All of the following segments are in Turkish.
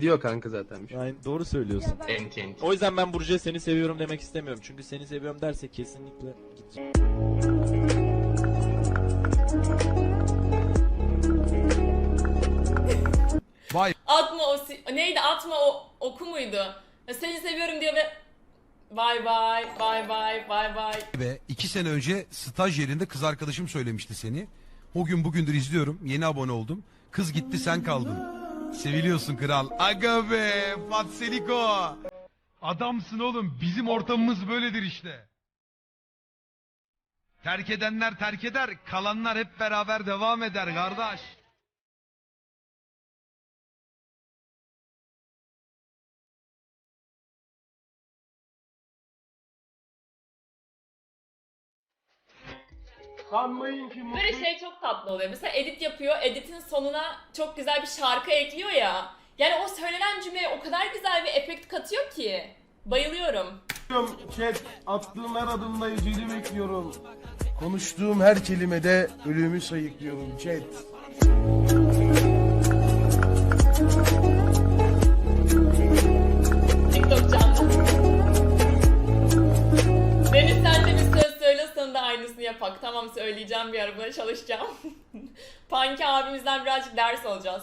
Diyor kanka zaten. Yani doğru söylüyorsun. Enti enti. O yüzden ben Burcu'ya seni seviyorum demek istemiyorum. Çünkü seni seviyorum derse kesinlikle gidecek. Vay Atma o si- neydi atma o oku muydu? Ya seni seviyorum diyor ve Bye bye, bye bye, bye bye. be. iki sene önce staj yerinde kız arkadaşım söylemişti seni. O gün bugündür izliyorum. Yeni abone oldum. Kız gitti sen kaldın. Seviliyorsun kral. Aga be Fatseliko. Adamsın oğlum. Bizim ortamımız böyledir işte. Terk edenler terk eder. Kalanlar hep beraber devam eder kardeş. Böyle şey çok tatlı oluyor. Mesela edit yapıyor, editin sonuna çok güzel bir şarkı ekliyor ya. Yani o söylenen cümleye o kadar güzel bir efekt katıyor ki. Bayılıyorum. Chat attığım her adımda yüceğini bekliyorum. Konuştuğum her kelimede ölümü sayıklıyorum chat. Abimizden birazcık ders alacağız.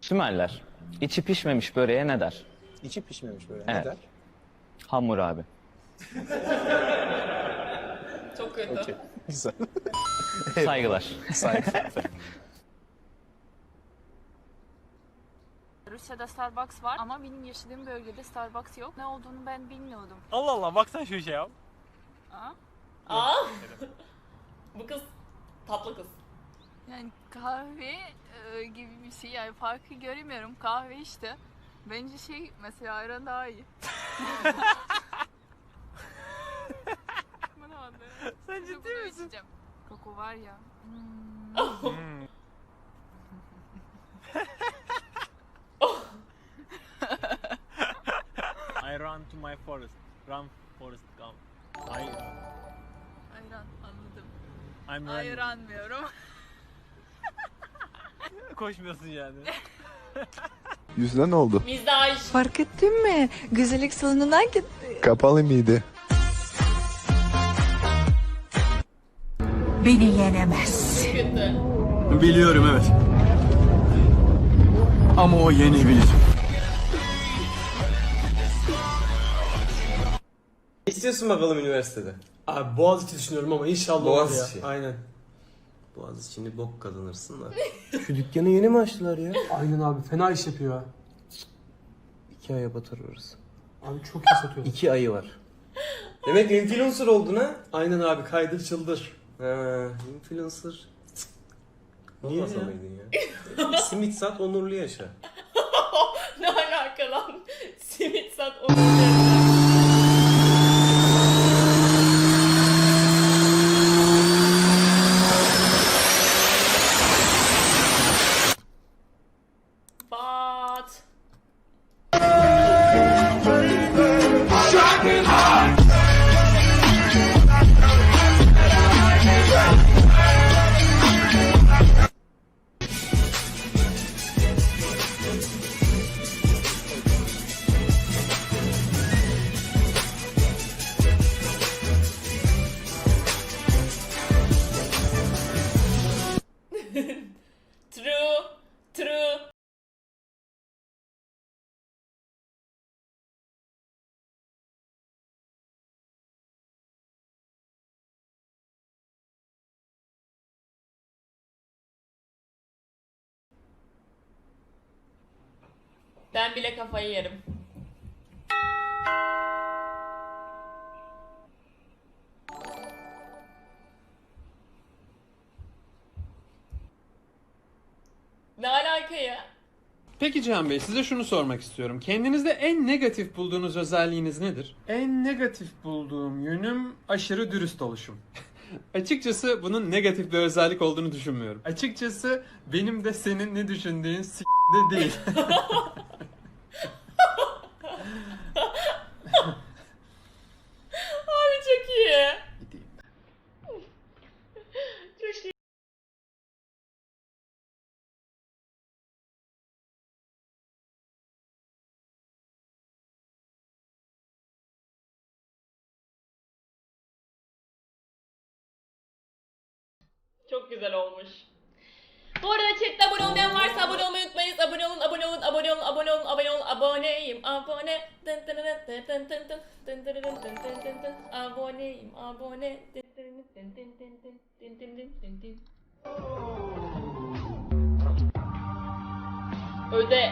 Sümerler. İçi pişmemiş böreğe ne der? İçi pişmemiş böyle. Evet. Neden? Hamur abi. Çok kötü. Okey. Güzel. Saygılar. Rusya'da Starbucks var ama benim yaşadığım bölgede Starbucks yok. Ne olduğunu ben bilmiyordum. Allah Allah baksana şu işe ya. Aa, Aa! Bu kız tatlı kız. Yani kahve e, gibi bir şey yani farkı göremiyorum. Kahve işte. Bence şey mesela ayran daha iyi. Bana bak. Sen ciddi misin? Koku var ya. Hmm. I run to my forest. Run forest come. I Ayran anladım. I'm running. Ayranmıyorum. Koşmuyorsun yani. Yüzüne ne oldu? Mizaj. Fark ettin mi? Güzellik salonuna gitti. Kapalı mıydı? Beni yenemez. Biliyorum evet. Ama o yenebilir. İstiyorsun bakalım üniversitede. Abi Boğaziçi düşünüyorum ama inşallah Boğaziçi. olur ya. Aynen. Boğaziçi'ni bok kazanırsın da. Şu dükkanı yeni mi açtılar ya? Aynen abi fena iş yapıyor ha. İki aya batırırız. Abi çok iyi satıyor. İki ayı var. Demek influencer oldun ha? Aynen abi kaydır çıldır. Ha, influencer. Cık. Niye ya? mıydın ya? Simit sat onurlu yaşa. ne alaka lan? Simit sat onu Ben bile kafayı yerim. Ne alaka ya? Peki Cihan Bey size şunu sormak istiyorum. Kendinizde en negatif bulduğunuz özelliğiniz nedir? En negatif bulduğum yönüm aşırı dürüst oluşum. Açıkçası bunun negatif bir özellik olduğunu düşünmüyorum. Açıkçası benim de senin ne düşündüğün de değil. Abi çok iyi. Çok güzel olmuş. Bu arada chatte abone olmayan abone olun, abone olun, abone olun. Aboneyim, abone. Dın dın dın dın dın dın dın. Dın dın dın dın dın dın dın. Aboneyim, abone. Dın dın dın dın dın dın. Dın dın dın dın dın. Öde.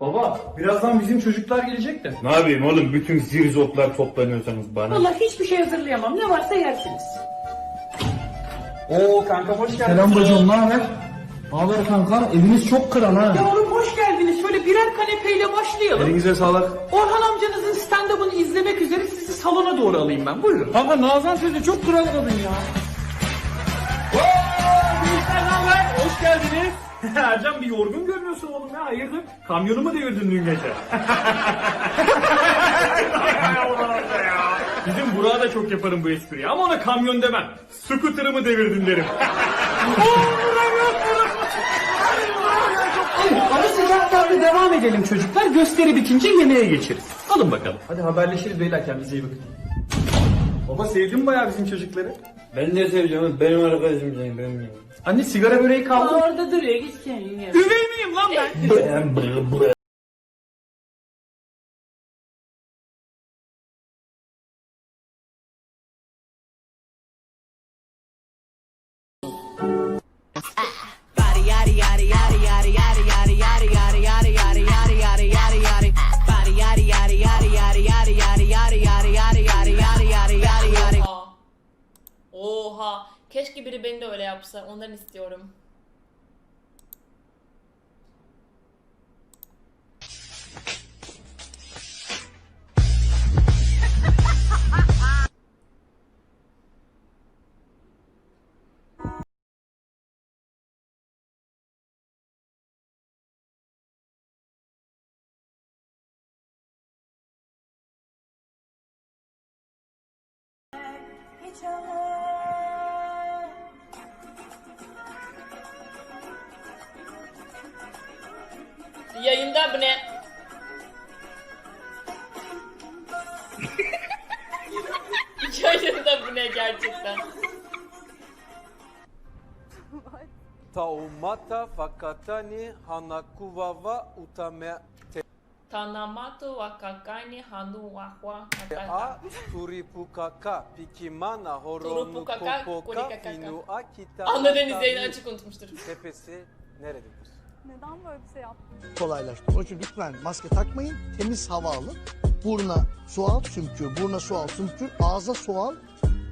Baba birazdan bizim çocuklar gelecek de. Ne yapayım oğlum bütün zirzoplar toplanıyorsanız bana. Vallahi hiçbir şey hazırlayamam. Ne varsa yersiniz. Oo kanka hoş geldin. Selam bacım ne haber? Ne haber kanka? Eviniz çok kral ha. Yavrum hoş geldiniz. Şöyle birer kanepeyle başlayalım. Elinize sağlık. Orhan amcanızın stand-up'ını izlemek üzere sizi salona doğru alayım ben. Buyurun. Kanka Nazan sözü çok kral kadın ya. Gençler ne haber? Hoş geldiniz. Ercan bir yorgun görünüyorsun oğlum ya hayırdır? Kamyonu mu devirdin dün gece? Hay Allah ya. Bizim Burak'a da çok yaparım bu espriyi ama ona kamyon demem. Scooter'ımı devirdin derim. Hava sıcaklarda devam edelim çocuklar. Gösteri bitince yemeğe geçeriz. Alın bakalım. Hadi haberleşiriz beyler kendinize iyi bakın. Baba sevdin mi bayağı bizim çocukları? Ben de seveceğim. Benim arkadaşım seni benim. Anne sigara böreği kaldı. Orada duruyor git kendin ye. Üvey miyim lan ben? Yapsa. Ondan istiyorum. Yayında bu ne? Yayında bu ne gerçekten? Taumata fakatani hanakuwawa utame Tanamatu wakakani hanu wahwa a turipukaka pikimana Turupukaka, horonukopoka kurikakaka. inua kita Anla Deniz yayını açık unutmuştur. tepesi nerededir? Neden böyle bir şey yaptın? kolaylaştırır. Onun için lütfen maske takmayın. Temiz hava alın. Buruna su al, sümkür. Buruna su al, sümkür. Ağza su al.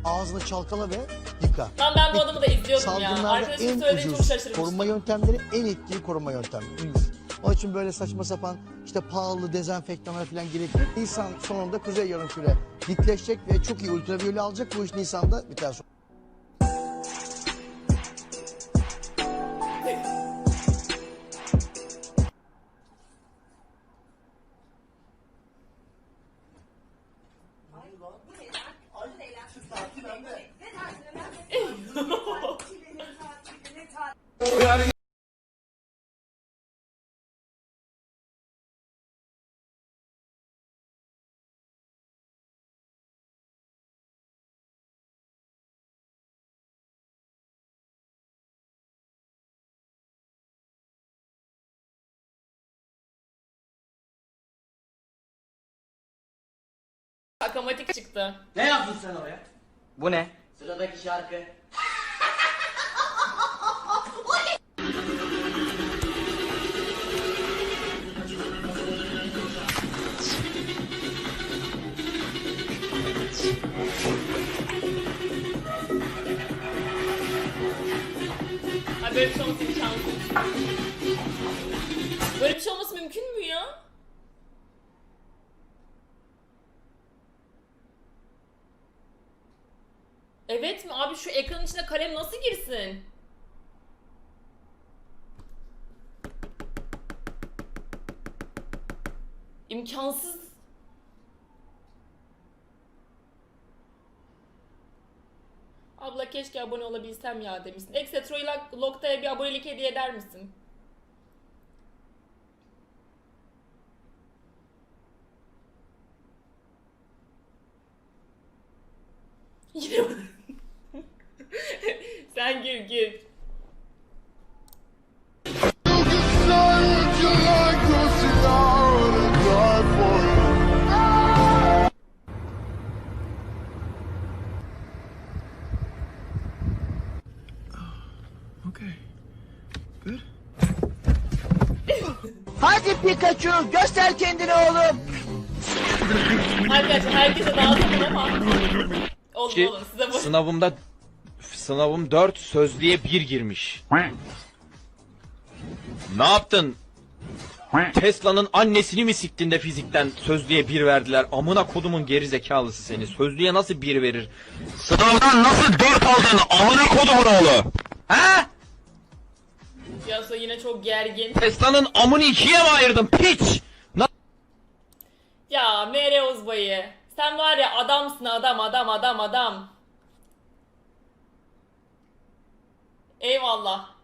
Ağzını çalkala ve yıka. Lan ben bu adamı da izliyordum ya. Salgınlarda Arkadaşım en söylediği çok ucuz şaşırmıştım. korunma yöntemleri, en etkili korunma yöntemleri. Onun için böyle saçma sapan işte pahalı dezenfektanlar falan gerekiyor. Nisan sonunda Kuzey Yarımküre dikleşecek ve çok iyi ultraviyole alacak. Bu iş Nisan'da biter. Akamatik çıktı. Ne yaptın sen oraya? Bu ne? Sıradaki şarkı. Böyle bir şey olması imkansız. Böyle bir şey olması mümkün mü ya? Evet mi? Abi şu ekranın içine kalem nasıl girsin? İmkansız. Abla keşke abone olabilsem ya demişsin. Exetro'yu Lokta'ya bir abonelik hediye eder misin? Yine Sen gir gir. Hadi Pikachu göster kendini oğlum. Arkadaşlar herkese dağıtalım ama. Olun Ki olun size bu. sınavımda sınavım 4 sözlüğe 1 girmiş. Ne yaptın? Tesla'nın annesini mi siktin de fizikten sözlüğe 1 verdiler? Amına kodumun geri zekalısı seni. Sözlüğe nasıl 1 verir? Sınavdan nasıl 4 aldın? Amına kodumun oğlu. Ha? Piyasa yine çok gergin. Tesla'nın amını ikiye mi ayırdın piç? Na- Ya Mere Ozbay'ı. Sen var ya adamsın adam adam adam adam. Eyvallah.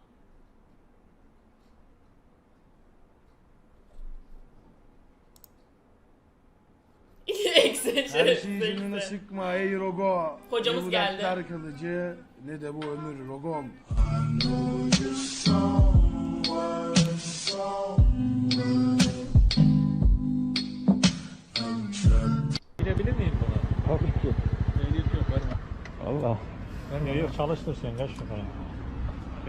Her şeyi sıkma ey Rogo. Kocamız ne geldi. dertler kılıcı ne de bu ömür Rogom. Bilebilir miyim bunu? Tabii ki. Ehliyet yok verme. Allah. Verme yok çalıştır sen kaç numara.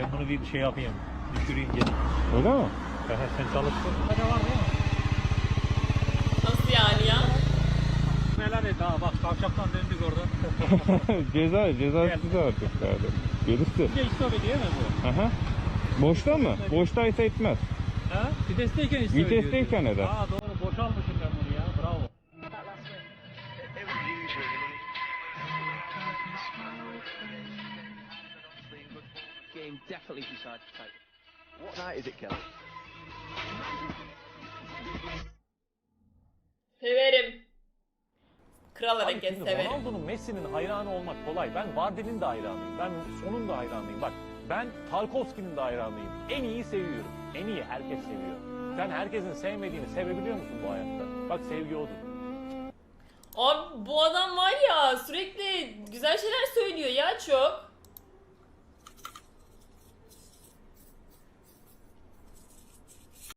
Ben bunu bir şey yapayım. Düşüreyim gelin. Öyle mi? Sen çalıştır. Hadi var değil mi? Nasıl yani ya? Neler et ha bak kavşaktan döndük orada. ceza, ceza Gel. size artık yani. Gerisi. Bir de istop ediyor mu bu? Aha. Boşta mı? Boştaysa etmez. Ha? Vitesteyken istop ediyor. Vitesteyken eder. Ha doğru Severim. Kral hareket severim. Ronaldo'nun Messi'nin hayranı olmak kolay. Ben Vardy'nin de hayranıyım. Ben Son'un da hayranıyım. Bak ben Tarkovski'nin de hayranıyım. En iyi seviyorum. En iyi herkes seviyor. Sen herkesin sevmediğini sevebiliyor musun bu hayatta? Bak sevgi odur. Abi bu adam var ya sürekli güzel şeyler söylüyor ya çok.